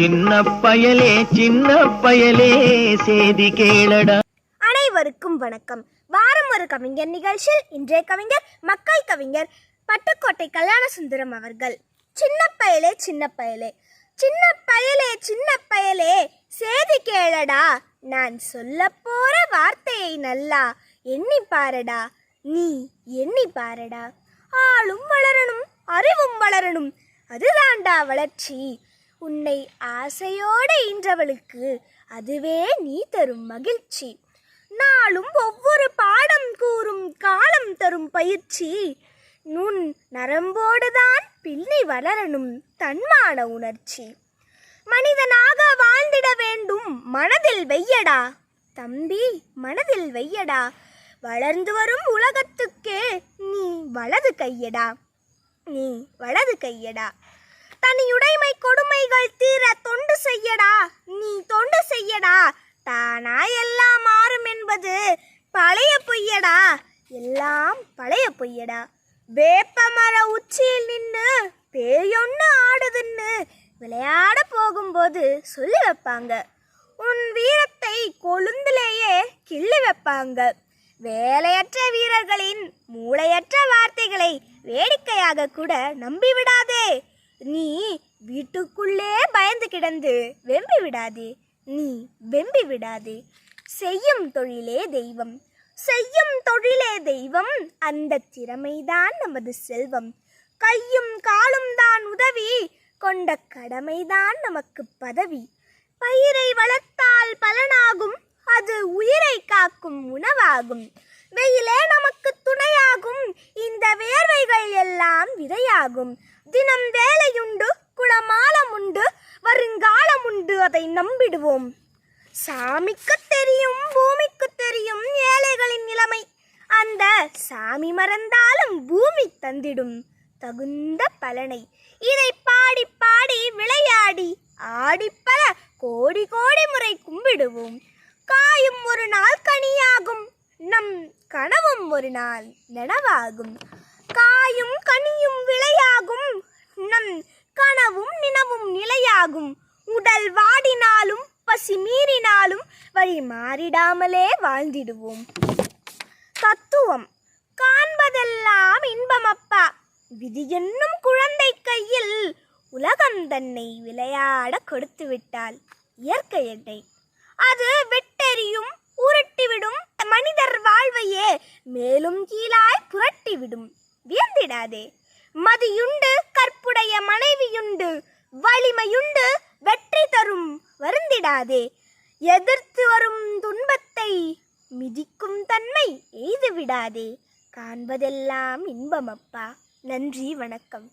சின்ன பயலே சின்ன பயலே சேதி கேளடா. அனைவருக்கும் வணக்கம். வாரம் ஒரு கவிஞர் நிகழ்ச்சியில் இன்றைய கவிஞர் மக்கள் கவிஞர் பட்டுக்கோட்டை கல்யாண சுந்தரம் அவர்கள். சின்ன பயலே சின்ன பயலே. சின்ன பயலே சின்ன பயலே சேதி கேளடா. நான் சொல்ல போற வார்த்தையை நல்லா எண்ணி பாரடா. நீ எண்ணி பாரடா. ஆளும் வளரணும் அறிவும் வளரணும். அதுதான்டா வளர்ச்சி. உன்னை ஆசையோடு ஈன்றவளுக்கு அதுவே நீ தரும் மகிழ்ச்சி. நாளும் ஒவ்வொரு பாடம் கூறும் காலம் தரும் பயிற்சி. நுண் நரம்போடுதான் பிள்ளை வளரணும் தன்மான உணர்ச்சி. மனிதனாக வாழ்ந்திட வேண்டும் மனதில் வெய்யடா. தம்பி மனதில் வெய்யடா. வளர்ந்து வரும் உலகத்துக்கே நீ வலது கையடா. நீ வலது கையடா. தனியுடைமை கொ பழைய பொய்யடா. எல்லாம் பழைய பொய்யடா. வேப்பமர உச்சியில் நின்று பேயொன்னு ஆடுதுன்னு விளையாட போகும்போது சொல்லி வைப்பாங்க. உன் வீரத்தை கொழுந்திலேயே கிள்ளி வைப்பாங்க. வேலையற்ற வீரர்களின் மூளையற்ற வார்த்தைகளை வேடிக்கையாக கூட நம்பிவிடாதே. நீ வீட்டுக்குள்ளே பயந்து கிடந்து வெம்பி விடாதே நீ வெம்பி விடாதே செய்யும் தொழிலே தெய்வம். செய்யும் தொழிலே தெய்வம் அந்த திறமைதான் நமது செல்வம். கையும் காலும் தான் உதவி கொண்ட கடமைதான் நமக்கு பதவி. பயிரை வளர்த்தால் பலனாகும் அது உயிரை காக்கும் உணவாகும். வெயிலே நமக்கு துணையாகும் இந்த வேர்வைகள் எல்லாம் விதையாகும். தினம் வேலையுண்டு குளமாலம் உண்டு வருங்காலம் உண்டு அதை நம்பிடுவோம். சாமிக்கு தெரியும் பூமிக்கு தெரியும் ஏழைகளின் நிலைமை. அந்த சாமி மறந்தாலும் பூமி தந்திடும் தகுந்த பலனை. இதை பாடி பாடி விளையாடி ஆடிப்பல கோடி கோடி முறை கும்பிடுவோம். காயும் ஒரு நாள் கனியாகும் நம் கனவும் ஒரு நாள் நனவாகும். காயும் கனியும் விளையாகும் நம் கனவும் நினவும் நிலையாகும். உடல் வாடினாலும் பசி மீறினாலும் வழி மாறிடாமலே வாழ்ந்திடுவோம். தத்துவம். காண்பதெல்லாம் இன்பமப்பா. விதி என்னும் குழந்தை கையில் உலகம் தன்னை விளையாட கொடுத்து விட்டால் இயற்கை என்னை அது வெட்டெறியும் உருட்டிவிடும். மனிதர் வாழ்வையே மேலும் கீழாய் புரட்டிவிடும். வியந்திடாதே. மதியுண்டு கற்புடைய மனைவியுண்டு வலிமையுண்டு வெற்றி தரும் வருந்திடாதே. எதிர்த்து வரும் துன்பத்தை மிதிக்கும் தன்மை எய்து விடாதே காண்பதெல்லாம் இன்பம் அப்பா. நன்றி வணக்கம்.